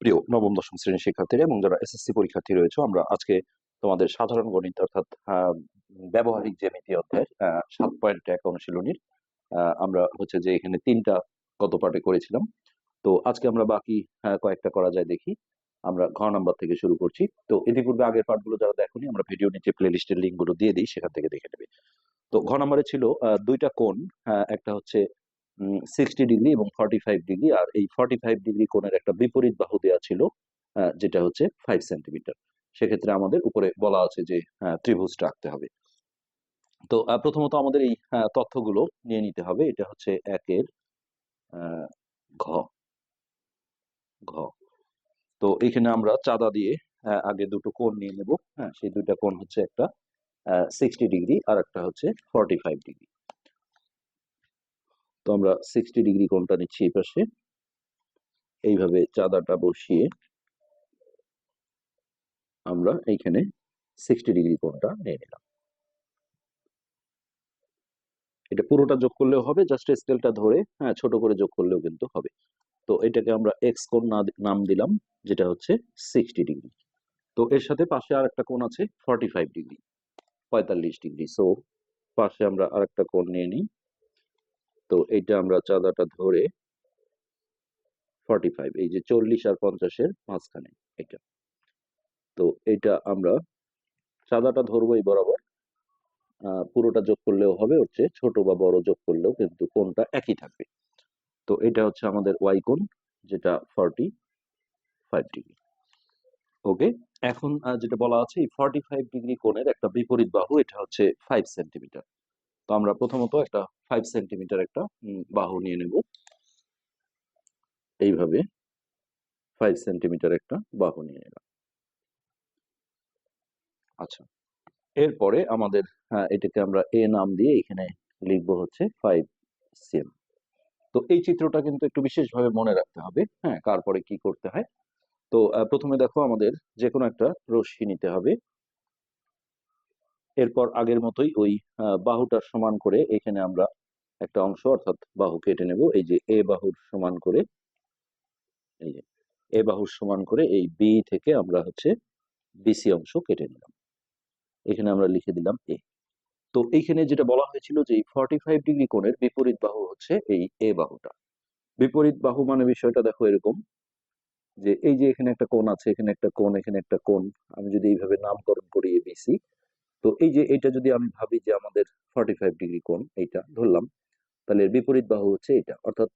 প্রিয় নবম দশম শ্রেণির শিক্ষার্থীরা এবং যারা এসএসসি পরীক্ষার্থী রয়েছে আমরা আজকে তোমাদের সাধারণ গণিত অর্থাৎ ব্যবহারিক জ্যামিতি অধ্যায়ের আহ, সাত পয়েন্ট এক অনুশীলনীর আমরা হচ্ছে যে এখানে তিনটা গত পাঠে করেছিলাম। তো আজকে আমরা বাকি কয়েকটা করা যায় দেখি। আমরা ঘ নাম্বার থেকে শুরু করছি। তো ইতিপূর্বে আগের পাঠগুলো যারা দেখোনি আমরা ভিডিও নিচে প্লে লিস্টের লিঙ্কগুলো দিয়ে দিই সেখান থেকে দেখে নেবে। তো ঘ নাম্বারে ছিল দুইটা আহ, একটা হচ্ছে সিক্সটি ডিগ্রি এবং ফর্টি ফাইভ ডিগ্রি আর এই ফর্টি ফাইভ ডিগ্রি কোণের একটা বিপরীত বাহু দেওয়া ছিল যেটা হচ্ছে ফাইভ সেন্টিমিটার সেক্ষেত্রে আমাদের উপরে বলা আছে যে ত্রিভুজটা আঁকতে হবে। তো প্রথমত আমাদের এই তথ্যগুলো নিয়ে নিতে হবে। এটা হচ্ছে একের ঘ। ঘ। তো, এখানে আমরা চাঁদা দিয়ে আগে দুটো কোণ নিয়ে নেব। হ্যাঁ সেই দুইটা কোণ হচ্ছে একটা সিক্সটি ডিগ্রি আর একটা হচ্ছে ফর্টি ফাইভ ডিগ্রি তো আমরা সিক্সটি ডিগ্রি কোণটা নিচ্ছি এই পাশে। এইভাবে চাঁদাটা বসিয়ে আমরা এইখানে সিক্সটি ডিগ্রি কোণটা নিয়ে নিলাম। এটা পুরোটা যোগ করলেও হবে জাস্ট স্কেলটা ধরে হ্যাঁ ছোট করে যোগ করলেও কিন্তু হবে। তো এটাকে আমরা এক্স কোণ না- নাম দিলাম, যেটা হচ্ছে সিক্সটি ডিগ্রি তো এর সাথে পাশে আর একটা কোণ আছে ফর্টি ফাইভ ডিগ্রি পঁয়তাল্লিশ ডিগ্রি সো পাশে আমরা আর একটা কোণ নিয়ে নিই। তো এইটা আমরা চাঁদাটা ধরে ফর্টি ফাইভ এই যে চল্লিশ আর পঞ্চাশের মাঝখানে এটা তো এটা আমরা চাঁদাটা ধরবো এই বরাবর পুরোটা যোগ করলেও হবে হচ্ছে ছোট বা বড় যোগ করলেও কিন্তু কোনটা একই থাকবে। তো এটা হচ্ছে আমাদের ওয়াই কোণ, যেটা ফর্টি ফাইভ ডিগ্রি ওকে এখন যেটা বলা আছে, এই ফর্টি ফাইভ ডিগ্রি কোণের একটা বিপরীত বাহু, এটা হচ্ছে ফাইভ সেন্টিমিটার তো আমরা প্রথমত একটা ফাইভ সেন্টিমিটার একটা বাহু নিয়ে নেব। এইভাবে ফাইভ সেন্টিমিটার একটা বাহু নিয়ে নিলাম। আচ্ছা এরপরে আমাদের হ্যাঁ, এটাকে আমরা এ নাম দিয়ে এখানে লিখব হচ্ছে ফাইভ সিএম তো এই চিত্রটা কিন্তু একটু বিশেষভাবে মনে রাখতে হবে হ্যাঁ কার পরে কি করতে হয়। তো প্রথমে দেখো আমাদের যে কোনো একটা রশ্মি নিতে হবে। এরপর আগের মতোই ওই বাহুটার সমান করে এখানে আমরা একটা অংশ, অর্থাৎ বাহু কেটে নেব। এই যে এ বাহুর সমান করে, এই যে এ বাহুর সমান করে এই বি থেকে আমরা হচ্ছে বিসি অংশ কেটে নিলাম। এখানে আমরা লিখে দিলাম এ। তো এইখানে যেটা বলা হয়েছিল যে ফর্টি ফাইভ ডিগ্রি কোণের বিপরীত বাহু হচ্ছে এই এ বাহুটা। বিপরীত বাহু মানে বিষয়টা দেখো এরকম যে এই যে এখানে একটা কোণ আছে, এখানে একটা কোণ, এখানে একটা কোণ। আমি যদি এইভাবে নামকরণ করি এবিসি তো এই যে এটা যদি আমি ভাবি যে আমাদের ফর্টি ফাইভ ডিগ্রি কোণ, এইটা ধরলাম, তাহলে এর বিপরীত বাহু হচ্ছে এটা। অর্থাৎ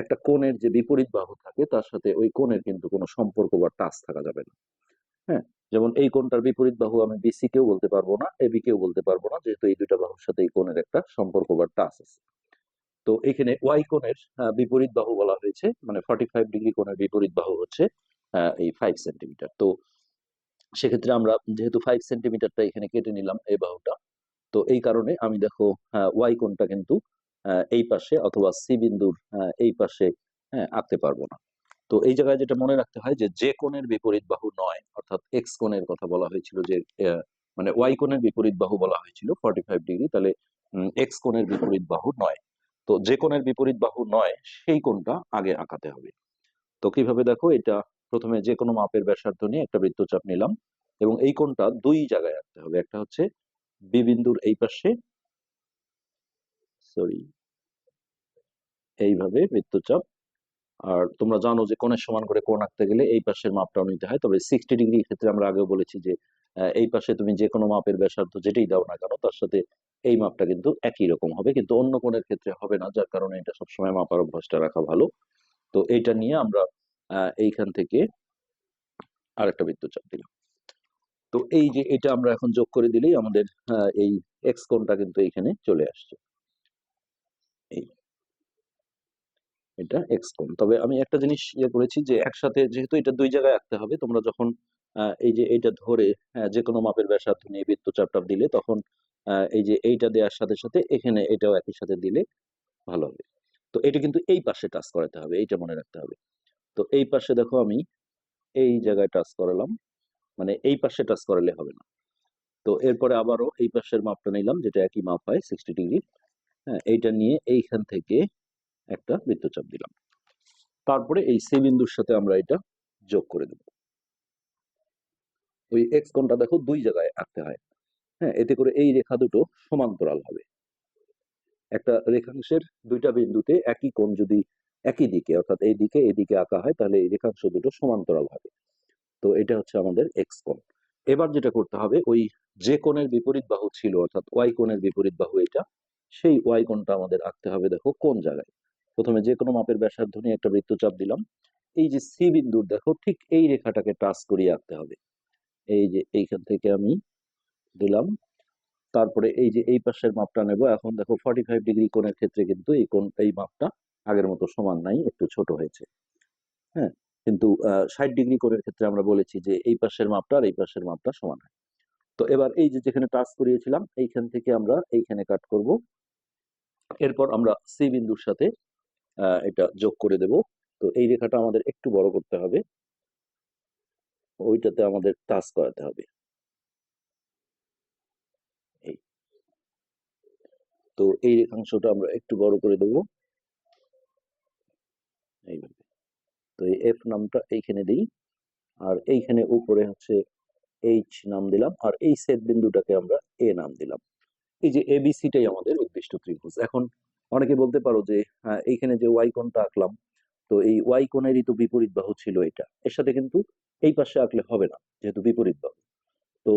একটা কোণের যে বিপরীত বাহু থাকে, তার সাথে ওই কোণের কিন্তু কোনো সম্পর্ক বা টাচ থাকা যাবে না। হ্যাঁ? যেমন এই কোণটার বিপরীত বাহু আমি বিসি কেও বলতে পারব না এবি কেও বলতে পারব না, যেহেতু এই দুইটা বাহুর সাথে এই কোণের একটা সম্পর্ক বা টাচ আছে। তো এখানে ওয়াই কোণের বিপরীত বাহু বলা হয়েছে মানে ফর্টি ফাইভ ডিগ্রি কোণের বিপরীত বাহু হচ্ছে এই ফাইভ সেন্টিমিটার তো সেক্ষেত্রে আমরা যেহেতু ফাইভ সেন্টিমিটারটা এখানে কেটে নিলাম এই বাহুটা তো এই কারণে আমি দেখো ওয়াই কোণটা কিন্তু আহ, এই পাশে অথবা সি বিন্দুর এই পাশে হ্যাঁ আঁকতে পারব না। তো এই জায়গায় যেটা মনে রাখতে হয় যে যে কোণের বিপরীত বাহু নয় অর্থাৎ এক্স কোণের কথা বলা হয়েছিল যে মানে ওয়াই কোণের বিপরীত বাহু বলা হয়েছিল ফর্টি ফাইভ ডিগ্রি তাহলে এক্স কোণের বিপরীত বাহু নয়। তো যে কোণের বিপরীত বাহু নয় সেই কোণটা আগে আঁকাতে হবে। তো কীভাবে দেখো এটা প্রথমে যে কোনো মাপের ব্যাসার্ধ নিয়ে একটা বৃত্তচাপ নিলাম এবং এই কোণটা দুই জায়গায় আঁকতে হবে। একটা হচ্ছে বি বিন্দুর এই পাশে সরি এইভাবে বৃত্তচাপ আর তোমরা জানো যে কোণের সমান করে কোণ আঁকতে গেলে এই পাশের মাপটাও নিতে হয়। তবে সিক্সটি ডিগ্রি ক্ষেত্রে আমরা আগেও বলেছি যে এই পাশে তুমি যে কোনো মাপের ব্যাসার্ধ যেটাই দাও না কেন, তার সাথে এই মাপটা কিন্তু একই রকম হবে। কিন্তু অন্য কোণের ক্ষেত্রে হবে না, যার কারণে এটা সবসময় মাপার অভ্যাসটা রাখা ভালো। তো এটা নিয়ে আমরা এইখান থেকে আরেকটা বৃত্তচাপ দিলাম তো এই যে এটা আমরা এখন যোগ করে দিলেই আমাদের এই এক্স কোণটা কিন্তু এইখানে চলে আসছে। এই। এটা এক্স কোণ। তবে আমি একটা জিনিস ইয়ে করেছি যে একসাথে যেহেতু এটা দুই জায়গায় আঁকতে হবে তোমরা যখন আহ, এই যে এইটা ধরে যে কোনো মাপের ব্যাসার্ধ নিয়ে বৃত্তচাপটা দিলে তখন আহ, এই যে এইটা দেওয়ার সাথে সাথে এখানে এটাও একই সাথে দিলে ভালো হবে। তো এটা কিন্তু এই পাশে টাচ করাতে হবে এইটা মনে রাখতে হবে। তো এই পাশে দেখো আমি এই জায়গায় টাচ করালাম। মানে এই পাশে টাচ করালে হবে না। তো এরপরে আবারও এই পাশের মাপটা নিলাম, যেটা একই মাপ হয় সিক্সটি ডিগ্রি হ্যাঁ এইটা নিয়ে এইখান থেকে একটা বৃত্তচাপ দিলাম। তারপরে এই সি বিন্দুর সাথে আমরা এটা যোগ করে দেব। ওই এক্স কোণটা দেখো দুই জায়গায় আঁকতে হয়। হ্যাঁ এতে করে এই রেখা দুটো সমান্তরাল হবে। একটা রেখাংশের দুইটা বিন্দুতে একই কোণ যদি একই দিকে, অর্থাৎ এই দিকে এদিকে আঁকা হয়, তাহলে এই রেখাংশ দুটো সমান্তরাল হবে। তো এটা হচ্ছে আমাদের এক্স কোণ। এবার যেটা করতে হবে, ওই যে কোণের বিপরীত বাহু ছিল, অর্থাৎ ওয়াই কোণের বিপরীত বাহু এটা, সেই ওয়াই কোণটা আমাদের আঁকতে হবে, দেখো, কোন জায়গায়? প্রথমে যে কোনো মাপের ব্যাসার্ধ নিয়ে একটা বৃত্তচাপ দিলাম। এই যে সি বিন্দুর, দেখো, ঠিক এই রেখাটাকে টাচ করিয়ে আঁকতে হবে। এই যে এইখান থেকে আমি দিলাম, তারপরে এই যে এই পাশের মাপটা নেব। এখন দেখো ফর্টি ফাইভ ডিগ্রি কোণের ক্ষেত্রে কিন্তু এই কোণ, এই মাপটা আগের মতো সমান নাই, একটু ছোট হয়েছে। হ্যাঁ? কিন্তু ষাট ডিগ্রি কোণের ক্ষেত্রে আমরা বলেছি যে এই পাশের মাপটা আর এই পাশের মাপটা সমান হয়। তো এবার এই যে যেখানে টাচ করিয়েছিলাম, এইখান থেকে আমরা এইখানে কাট করব। এরপর আমরা সি বিন্দুর সাথে এটা যোগ করে দেব। তো এই রেখাটা আমাদের একটু বড় করতে হবে। ওইটাতে আমাদের টাচ করাতে হবে। তো এই রেখাংশটা আমরা একটু বড় করে দেব। এইভাবে। তো এই এফ নামটা এইখানে দিই। আর এইখানে উপরে হচ্ছে এইচ নাম দিলাম। আর এই সেট বিন্দুটাকে আমরা এ নাম দিলাম। এই যে এবিসিটাই আমাদের উদ্দিষ্ট ত্রিভুজ। এখন অনেকে বলতে পারো যে হ্যাঁ, এইখানে যে ওয়াই কোণটা আঁকলাম তো এই ওয়াই কোণেরই তো বিপরীত বাহু ছিল এটা। এর সাথে কিন্তু এই পাশে আঁকলে হবে না যেহেতু বিপরীত বাহু। তো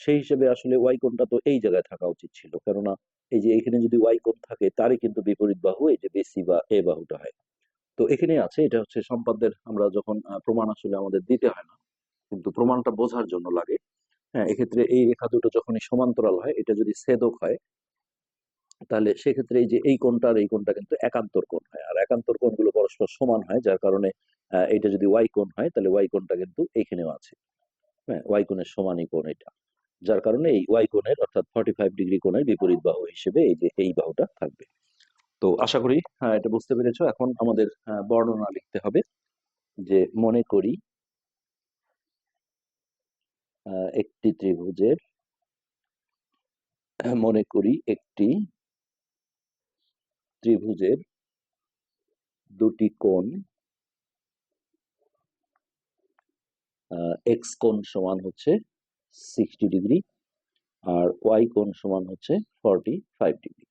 সেই হিসেবে আসলে ওয়াই কোণটা তো এই জায়গায় থাকা উচিত ছিল। কেননা এই যে এখানে যদি ওয়াই থাকে তারই কিন্তু বিপরীত বাহু এই যে বেসি বা এ বাহুটা হয়। তো এখানে আছে, এটা হচ্ছে সম্পাদ্যের আমরা যখন প্রমাণ আসলে আমাদের দিতে হয় না, কিন্তু প্রমাণটা বোঝার জন্য লাগে। হ্যাঁ এক্ষেত্রে এই রেখা দুটো যখনই সমান্তরাল হয়, এটা যদি ছেদক হয়, তাহলে সেক্ষেত্রে এই যে এই কোণটা আর এই কোণটা কিন্তু একান্তর কোণ হয়। আর একান্তর কোণগুলো পরস্পর সমান হয়, যার কারণে এটা যদি ওয়াই কোণ হয়, তাহলে ওয়াই কোণটা কিন্তু এইখানেও আছে। হ্যাঁ ওয়াই কোণের সমানই কোণ এটা। যার কারণে এই ওয়াই কোণের অর্থাৎ ফর্টি ফাইভ ডিগ্রি কোণের বিপরীত বাহু হিসেবে এই যে এই বাহুটা থাকবে। তো আশা করি হ্যাঁ, এটা বুঝতে পেরেছ। এখন আমাদের বর্ণনা লিখতে হবে যে মনে করি একটি ত্রিভুজের মনে করি একটি ত্রিভুজের দুটি কোণ এক্স কোণ সমান হচ্ছে সিক্সটি ডিগ্রি আর ওয়াই কোণ সমান হচ্ছে ফর্টি ফাইভ ডিগ্রি।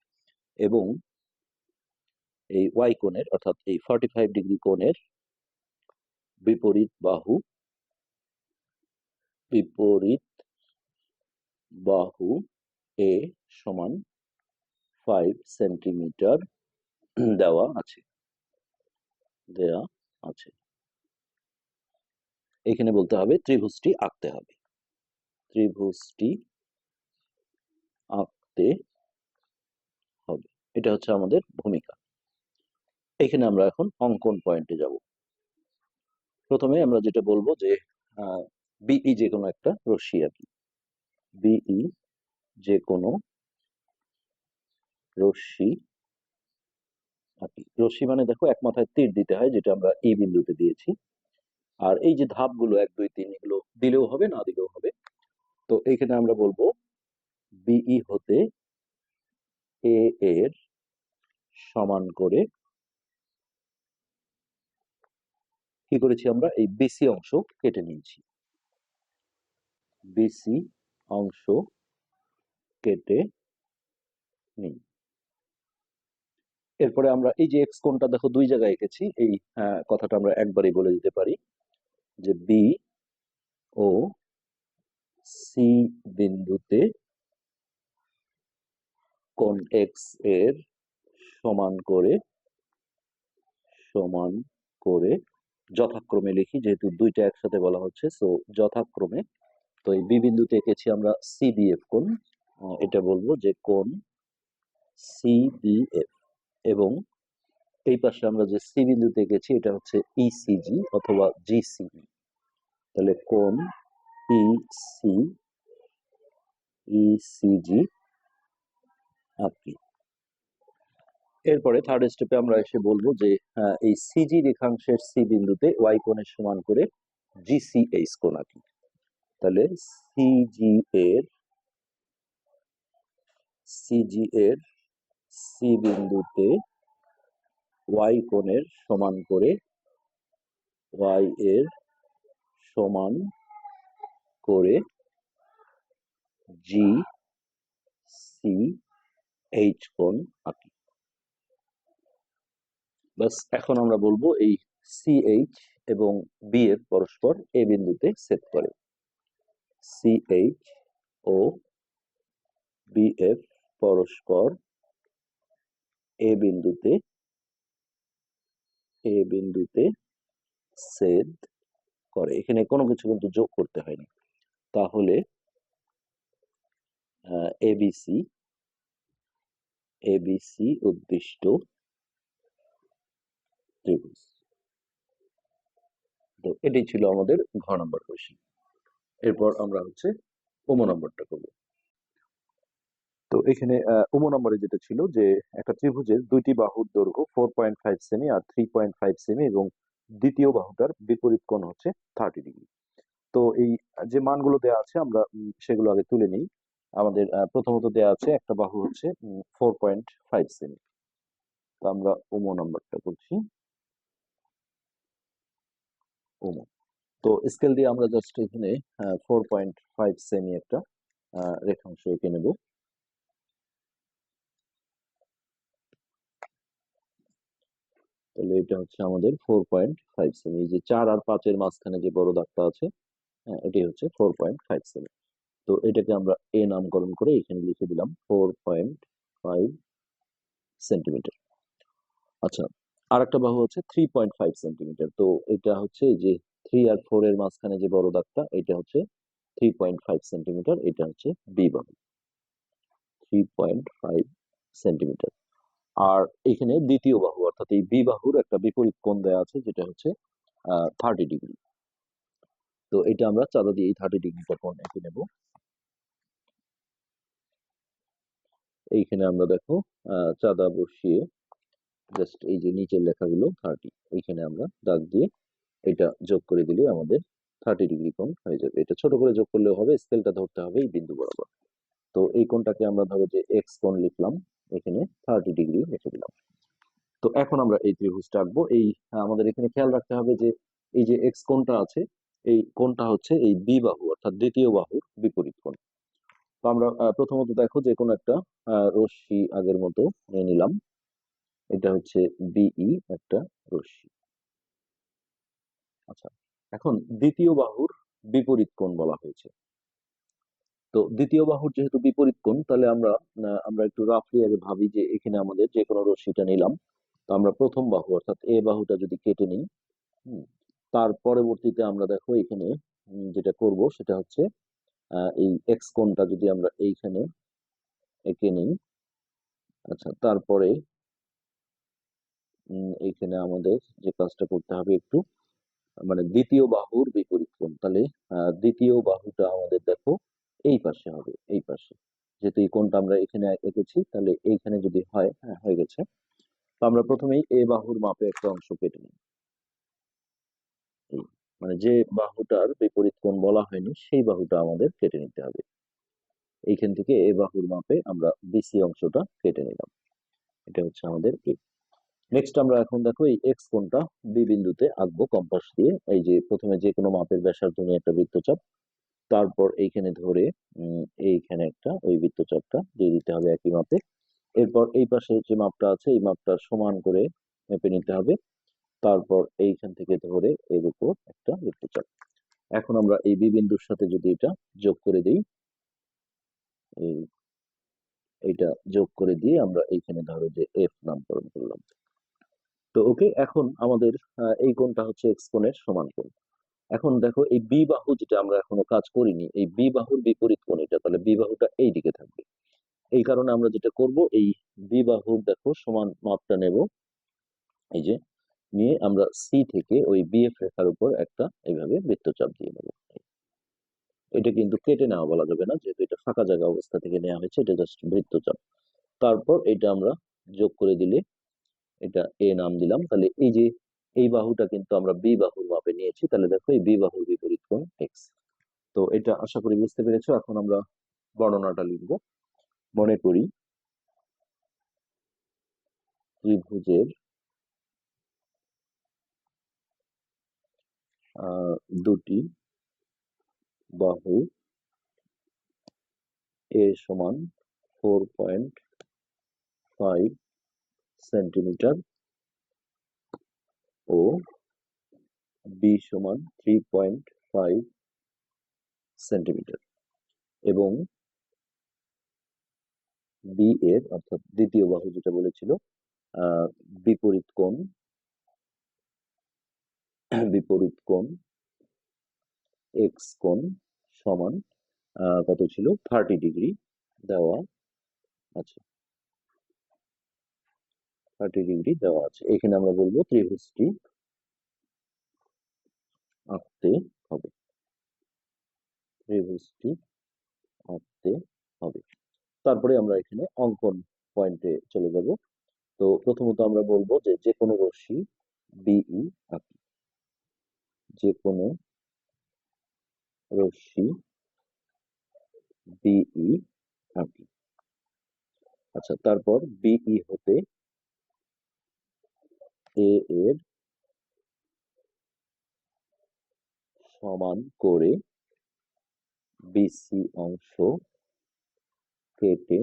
এবং এই ওয়াই কোণের, অর্থাৎ এই ফর্টি ফাইভ ডিগ্রি কোণের বিপরীত বাহু বিপরীত বাহু এ সমান ফাইভ সেন্টিমিটার দেওয়া আছে দেওয়া আছে। এখানে বলতে হবে ত্রিভুজটি আঁকতে হবে। ত্রিভুজটি আঁকতে হবে। এটা হচ্ছে আমাদের ভূমিকা। এখানে আমরা এখন অঙ্কন পয়েন্টে যাব। প্রথমে আমরা যেটা বলব যে বিই যে কোনো একটা রশ্মি আঁকি বিই যে কোনো রশ্মি আঁকি রশ্মি মানে দেখো এক মাথায় তীর দিতে হয়, যেটা আমরা এই বিন্দুতে দিয়েছি। আর এই যে ধাপগুলো, এক, দুই, তিন, এগুলো দিলেও হবে, না দিলেও হবে। তো এইখানে আমরা বলব বিই হতে এ এর সমান করে কি করেছি আমরা? এই বিসি অংশ কেটে নিয়েছি। বিসি অংশ কেটে নিই। এরপরে আমরা এই যে এক্স কোনটা দেখো, দুই জায়গায় এঁকেছি। এই কথাটা আমরা একবারই বলে দিতে পারি যে বি ও সি বিন্দুতে কোন এক্সের সমান করে সমান করে যথাক্রমে লিখি যেহেতু দুইটা একসাথে বলা হচ্ছে সো যথাক্রমে তো এই বি বিন্দুতে এঁকেছি আমরা সিবিএফ আহ, এটা বলব যে কোণ সিবিএফ এবং এই পাশে আমরা যে সি বিন্দুতে গেছি এটা হচ্ছে ইসিজি অথবা জিসিবি তাহলে কোণ ইসি ইসিজি আঁকি। এরপরে থার্ড স্টেপে আমরা এসে বলব যে এই সিজি রেখাংশের সি বিন্দুতে ওয়াই কোণের সমান করে জিসিএইচ কোণ আঁকি তাহলে সিজি এর সিজি এর সি বিন্দুতে ওয়াই কোণের সমান করে ওয়াই এর সমান করে জি সি এইচ কোণ আঁকি বাস, এখন আমরা বলব এই সিএইচ এবং বি এর পরস্পর এ বিন্দুতে সেট করে। সিএইচ ও বি বিএফ পরস্পর এ বিন্দুতে এ বিন্দুতে ছেদ করে। এখানে কোনো কিছু কিন্তু যোগ করতে হয়নি। তাহলে এবিসি এবিসি উদ্দিষ্ট ত্রিভুজ তো এটাই ছিল আমাদের ঘ নম্বর কোয়েশ্চেন এরপর আমরা হচ্ছে ওম নম্বরটা করব। তো এখানে ওম নম্বরে যেটা ছিল যে, একটা ত্রিভুজের দুইটি বাহুর দৈর্ঘ্য ফোর পয়েন্ট ফাইভ সেমি আর থ্রি পয়েন্ট ফাইভ সেমি এবং দ্বিতীয় বাহুটার বিপরীত কোণ হচ্ছে থার্টি ডিগ্রি তো এই যে মানগুলো দেওয়া আছে, আমরা সেগুলো আগে তুলে নিই। আমাদের প্রথমত দেওয়া আছে একটা বাহু হচ্ছে ফোর পয়েন্ট ফাইভ সেমি তো আমরা ওমো নাম্বারটা করছি। ওমো তো স্কেল দিয়ে আমরা জাস্ট এখানে ফোর পয়েন্ট ফাইভ সেমি একটা রেখাংশ এঁকে নেব। তাহলে এটা হচ্ছে আমাদের ফোর পয়েন্ট ফাইভ সেমি এই যে চার আর পাঁচের মাঝখানে যে বড় দাগটা আছে হ্যাঁ এটি হচ্ছে ফোর পয়েন্ট ফাইভ সেমি তো এটাকে আমরা এ নামকরণ করে এখানে লিখে দিলাম ফোর পয়েন্ট ফাইভ সেন্টিমিটার আচ্ছা আর একটা বাহু হচ্ছে থ্রি পয়েন্ট ফাইভ সেন্টিমিটার তো এটা হচ্ছে যে থ্রি আর ফোর এর মাঝখানে যে বড় দাগটা, এটা হচ্ছে থ্রি পয়েন্ট ফাইভ সেন্টিমিটার এটা হচ্ছে বি বাহু। থ্রি পয়েন্ট ফাইভ সেন্টিমিটার আর এখানে দ্বিতীয় বাহু, অর্থাৎ এই বি বাহুর একটা বিপরীত কোণ দেওয়া আছে, যেটা হচ্ছে থার্টি ডিগ্রি তো এটা আমরা চাঁদা দিয়ে এই থার্টি ডিগ্রিটা কোণ এঁকে নেব। এইখানে আমরা দেখো চাঁদা বসিয়ে জাস্ট এই যে নিচের লেখাগুলো থার্টি এইখানে আমরা দাগ দিয়ে এটা যোগ করে দিলে আমাদের থার্টি ডিগ্রি কোণ হয়ে যাবে। এটা ছোট করে যোগ করলেও হবে স্কেলটা ধরতে হবে এই বিন্দু বরাবর। তো এই কোণটাকে আমরা ধরো যে এক্স কোণ লিখলাম, এখানে থার্টি ডিগ্রি লিখে দিলাম। তো এখন আমরা এই ত্রিভুজটা আঁকবো এই, আমাদের এখানে খেয়াল রাখতে হবে যে এই যে এক্স কোণটা আছে, এই কোণটা হচ্ছে এই বি বাহু, অর্থাৎ দ্বিতীয় বাহুর বিপরীত কোণ। তো আমরা প্রথমত দেখো যে কোনো একটা রশ্মি আগের মতো নিয়ে নিলাম। এটা হচ্ছে বিই একটা রশ্মি। আচ্ছা এখন দ্বিতীয় বাহুর বিপরীত কোণ বলা হয়েছে। তো দ্বিতীয় বাহুর যেহেতু বিপরীত কোণ, তাহলে আমরা আমরা একটু রাফলি আগে ভাবি যে এখানে আমাদের যে কোনো রশ্মিটা নিলাম। তো আমরা প্রথম বাহু, অর্থাৎ এ বাহুটা যদি কেটে নিই তার পরবর্তীতে আমরা দেখো এখানে যেটা করব সেটা হচ্ছে এই এক্স কোণটা যদি আমরা এইখানে এঁকে নিই আচ্ছা তারপরে উম, এইখানে আমাদের যে কাজটা করতে হবে একটু মানে দ্বিতীয় বাহুর বিপরীত কোণ তাহলে দ্বিতীয় বাহুটা আমাদের দেখো এই পাশে হবে এই পাশে। যেহেতু এই কোণটা আমরা এখানে এঁকেছি তাহলে এইখানে যদি হয় হ্যাঁ হয়ে গেছে। তো আমরা প্রথমেই এ বাহুর মাপে একটা অংশ কেটে নিই। মানে যে বাহুটার বিপরীত কোণ বলা হয়নি সেই বাহুটা আমাদের কেটে নিতে হবে। এইখান থেকে এ বাহুর মাপে আমরা বিসি অংশটা কেটে নিলাম। এটা হচ্ছে আমাদের এ নেক্সট আমরা এখন দেখো এই এক্স কোণটা বি বিন্দুতে আঁকবো কম্পাস দিয়ে। এই যে প্রথমে যে কোনো মাপের ব্যাসার্ধ নিয়ে একটা বৃত্তচাপ, তারপর এইখানে ধরে এইখানে একটা ওই বৃত্তচাপটা দিয়ে দিতে হবে একই মাপে। এরপর এই পাশে যে মাপটা আছে, এই মাপটা সমান করে মেপে নিতে হবে। তারপর এইখান থেকে ধরে এর উপর একটা বৃত্তচাপ। এখন আমরা এই বি বিন্দুর সাথে যদি এটা যোগ করে দিই, এই, এইটা যোগ করে দিয়ে আমরা এইখানে ধরো যে এফ নামকরণ করলাম। তো ওকে এখন আমাদের এই কোণটা হচ্ছে এক্স কোণের সমান কোণ। এখন দেখো এই বি বাহু যেটা আমরা এখনও কাজ করিনি, এই বি বাহুর বিপরীত কোণ এটা, তাহলে বি বাহুটা এই দিকে থাকবে। এই কারণে আমরা যেটা করব, এই বি বাহুর দেখো সমান মাপটা নেব। এই যে, নিয়ে আমরা সি থেকে ওই বিএফ রেখার উপর একটা এইভাবে বৃত্তচাপ দিয়ে নেব। এটা কিন্তু কেটে নেওয়া বলা যাবে না, যেহেতু এটা ফাঁকা জায়গা অবস্থা থেকে নেওয়া হয়েছে, এটা জাস্ট বৃত্তচাপ। তারপর এটা আমরা যোগ করে দিলে এটা এ নাম দিলাম। তাহলে এই যে, এই বাহুটা কিন্তু আমরা বি বাহুর মাপে নিয়েছি। তাহলে দেখো এই বি বাহুর বিপরীত কোণ এক্স তো এটা আশা করি বুঝতে পেরেছ। এখন আমরা বর্ণনাটা লিখব। মনে করি ত্রিভুজের দুটি বাহু এ সমান ফোর পয়েন্ট ফাইভ সেন্টিমিটার ও বি সমান থ্রি পয়েন্ট ফাইভ সেন্টিমিটার এবং বি এর অর্থাৎ দ্বিতীয় বাহু যেটা বলেছিল বিপরীত কোণ বিপরীত কোণ এক্স কোণ সমান কত ছিল? থার্টি ডিগ্রি দেওয়া আছে। থার্টি ডিগ্রি দেওয়া আছে। এখানে আমরা বলব ত্রিভুজটি আঁকতে হবে। ত্রিভুজটি আঁকতে হবে। তারপরে আমরা এখানে অঙ্কন পয়েন্টে চলে যাব। তো প্রথমত আমরা বলব যে যে কোনো রশ্মি বিই আঁকি। যে কোনো রশ্মি বিই আঁকি। আচ্ছা তারপর বিই হতে এ এর সমান করে বিসি অংশ কেটে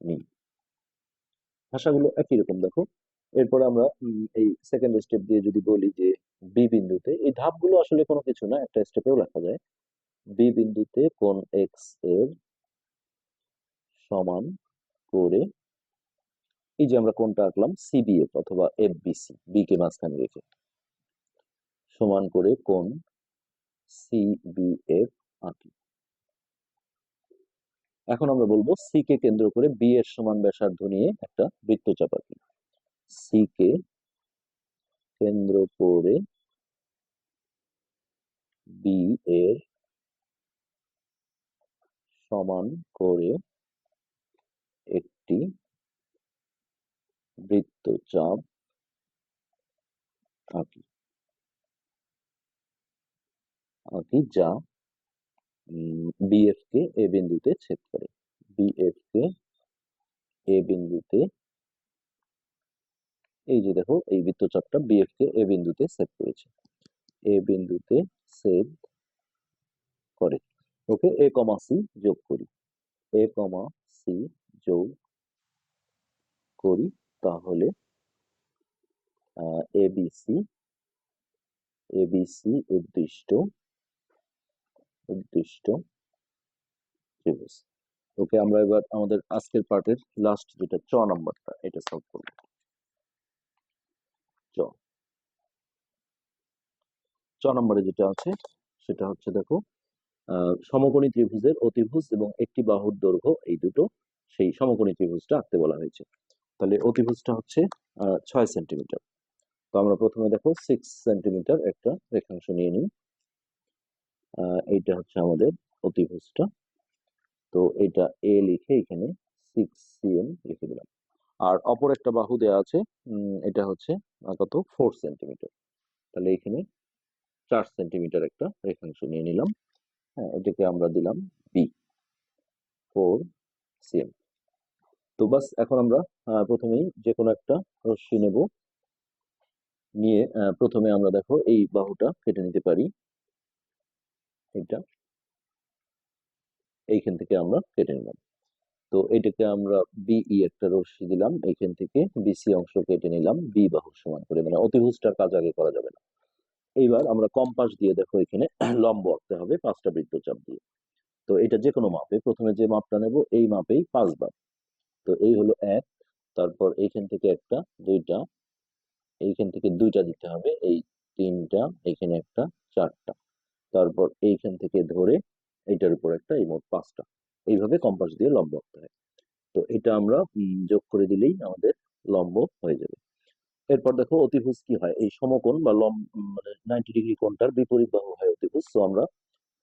নিই ভাষাগুলো একই রকম, দেখো। এরপর আমরা এই সেকেন্ড স্টেপ দিয়ে যদি বলি যে বি বিন্দুতে, এই ধাপগুলো আসলে কোনো কিছু না, একটা স্টেপেও লেখা যায়। বি বিন্দুতে কোন এক্সের সমান করে এই যে আমরা কোনটা আঁকলাম? সিবিএফ অথবা এফবিসি বি কে মাঝখানে রেখে। সমান করে কোন সিবিএফ আঁকি। এখন আমরা বলব সি কে কেন্দ্র করে বি এর সমান ব্যাসার্ধ নিয়ে একটা বৃত্তচাপ আঁকি। সি কে কেন্দ্র করে বি এর সমান করে একটি বৃত্তচাপ আঁকি আঁকি যা বিএফ কে এ বিন্দুতে ছেদ করে। বিএফ কে এ বিন্দুতে এই যে দেখো, এই বৃত্তচাপটা বিএফ কে এ বিন্দুতে ছেদ করেছে। এ বিন্দুতে ছেদ করে। ওকে, এ কমা সি যোগ করি। এ কমা সি যোগ করি। তাহলে এবিসি এবিসি উদ্দিষ্ট উদ্দিষ্ট ত্রিভুজ। ওকে, আমরা এবার আমাদের আজকের পার্টের লাস্ট যেটা চ নাম্বারটা, এটা সলভ করব। চ। চ নম্বরে যেটা আছে, সেটা হচ্ছে দেখো সমকোণী ত্রিভুজের অতিভুজ এবং একটি বাহুর দৈর্ঘ্য এই দুটো, সেই সমকোণী ত্রিভুজটা আঁকতে বলা হয়েছে। তাহলে অতিভুজটা হচ্ছে ছয় সেন্টিমিটার। তো আমরা প্রথমে দেখো সিক্স সেন্টিমিটার একটা রেখাংশ নিয়ে নিই। এইটা হচ্ছে আমাদের অতিভুজটা। তো এটা এ লিখে এখানে সিক্স সিএম লিখে দিলাম। আর অপর একটা বাহু দেওয়া আছে এটা হচ্ছে কত ফোর সেন্টিমিটার। তাহলে এখানে চার সেন্টিমিটার একটা রেখাংশ নিয়ে নিলাম। হ্যাঁ এটাকে আমরা দিলাম বি ফোর সিএম তো বাস এখন আমরা প্রথমেই যে কোনো একটা রশ্মি নেব। নিয়ে প্রথমে আমরা দেখো এই বাহুটা কেটে নিতে পারি। এটা এইখান থেকে আমরা কেটে নিলাম। তো এটাকে আমরা বিই একটা রশ্মি দিলাম। এইখান থেকে বিসি অংশ কেটে নিলাম। বি বাহুর সমান করে। মানে অতিভুজটার কাজ আগে করা যাবে না। এইবার আমরা কম্পাস দিয়ে দেখো এখানে লম্ব আঁকতে হবে পাঁচটা বৃত্তচাপ দিয়ে। তো এটা যে কোনো মাপে প্রথমে যে মাপটা নেব, এই মাপেই পাঁচবার। তো এই হলো এক তারপর এইখান থেকে একটা, দুইটা, এইখান থেকে দুইটা দিতে হবে, এই তিনটা এখানে একটা, চারটা। তারপর এইখান থেকে ধরে এইটার উপর একটা, এই মোট পাঁচটা। এইভাবে কম্পাস দিয়ে লম্ব আঁকতে হয়। তো এটা আমরা যোগ করে দিলেই আমাদের লম্ব হয়ে যাবে। এরপর দেখো অতিভুজ কি হয়? এই সমকোণ বা লম্ব মানে নাইনটি ডিগ্রি কোণটার বিপরীত বাহু হয় অতিভুজ। তো আমরা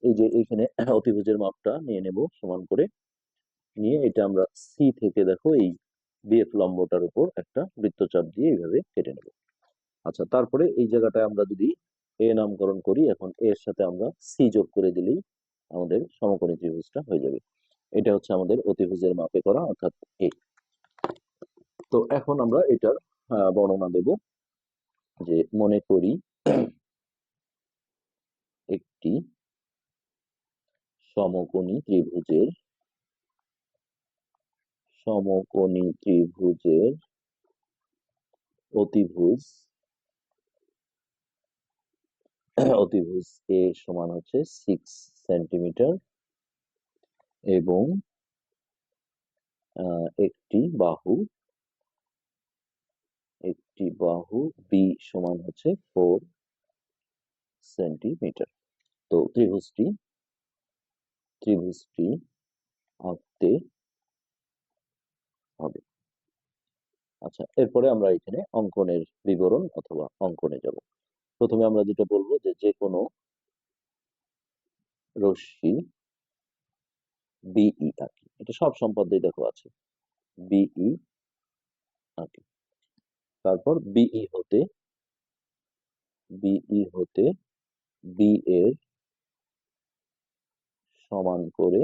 এই যে এইখানে অতিভুজের মাপটা নিয়ে নেব সমান করে নিয়ে এটা আমরা সি থেকে দেখো এই বিএফ লম্বটার উপর একটা বৃত্তচাপ দিয়ে এইভাবে কেটে নেব। আচ্ছা তারপরে এই জায়গাটায় আমরা যদি এ নামকরণ করি, এখন এর সাথে আমরা সি যোগ করে দিলেই আমাদের সমকোণী ত্রিভুজটা হয়ে যাবে। এটা হচ্ছে আমাদের অতিভুজের মাপে করা, অর্থাৎ এ তো এখন আমরা এটার বর্ণনা দেব যে মনে করি একটি সমকোণী ত্রিভুজের সমকোণী ত্রিভুজের অতিভুজ অতিভুজ এ সমান হচ্ছে সিক্স সেন্টিমিটার এবং একটি বাহু একটি বাহু বি সমান হচ্ছে ফোর সেন্টিমিটার তো ত্রিভুজটি ত্রিভুজটি আঁকতে হবে। আচ্ছা এরপরে আমরা এখানে অঙ্কনের বিবরণ অথবা অঙ্কনে যাব। প্রথমে আমরা যেটা বলব যে যে কোনো রশ্মি বিই আঁকি। এটা সব সম্পাদ্যই দেখো আছে। বিই আঁকি। তারপর বিই হতে বিই হতে বি এর সমান করে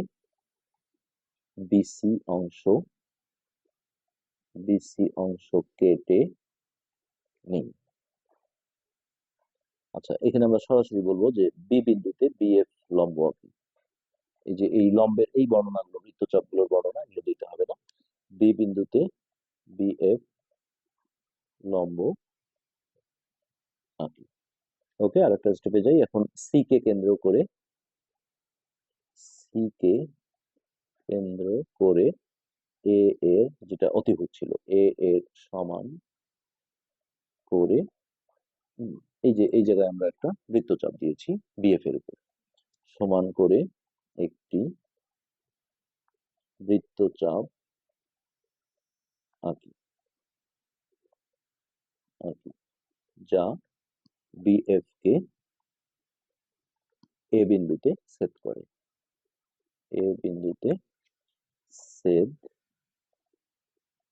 বিসি অংশ বিসি অংশ কেটে নিই আচ্ছা এখানে আমরা সরাসরি বলব যে বি বিন্দুতে বিএফ লম্ব আঁকি এই যে এই লম্বের এই বর্ণনাগুলো, বৃত্তচাপগুলোর বর্ণনা, এগুলো দিতে হবে না। বি বিন্দুতে বিএফ লম্ব আঁকি। ওকে, আরেকটা স্টেপে যাই। এখন সি কে কেন্দ্র করে সি কে কেন্দ্র করে এ এর যেটা অতিভুজ ছিল এ এর সমান করে এই যে, এই জায়গায় আমরা একটা বৃত্তচাপ দিয়েছি বিএফ এর উপর। সমান করে একটি বৃত্তচাপ আঁকি। আঁকি, যা বিএফ কে এ বিন্দুতে ছেদ করে। এ বিন্দুতে ছেদ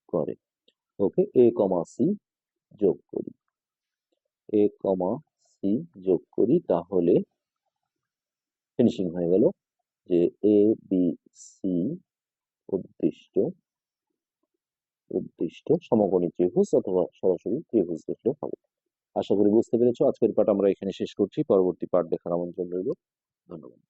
করে। ওকে, এ কমা সি যোগ করি। এ কমা সি যোগ করি তাহলে ফিনিশিং হয়ে গেল যে এ, বি, সি উদ্দিষ্ট উদ্দিষ্ট সমকোণী ত্রিভুজ অথবা সরাসরি ত্রিভুজ দেখলে হবে। আশা করি বুঝতে পেরেছ। আজকের পাঠ আমরা এখানে শেষ করছি। পরবর্তী পাঠ দেখার আমন্ত্রণ রইল। ধন্যবাদ।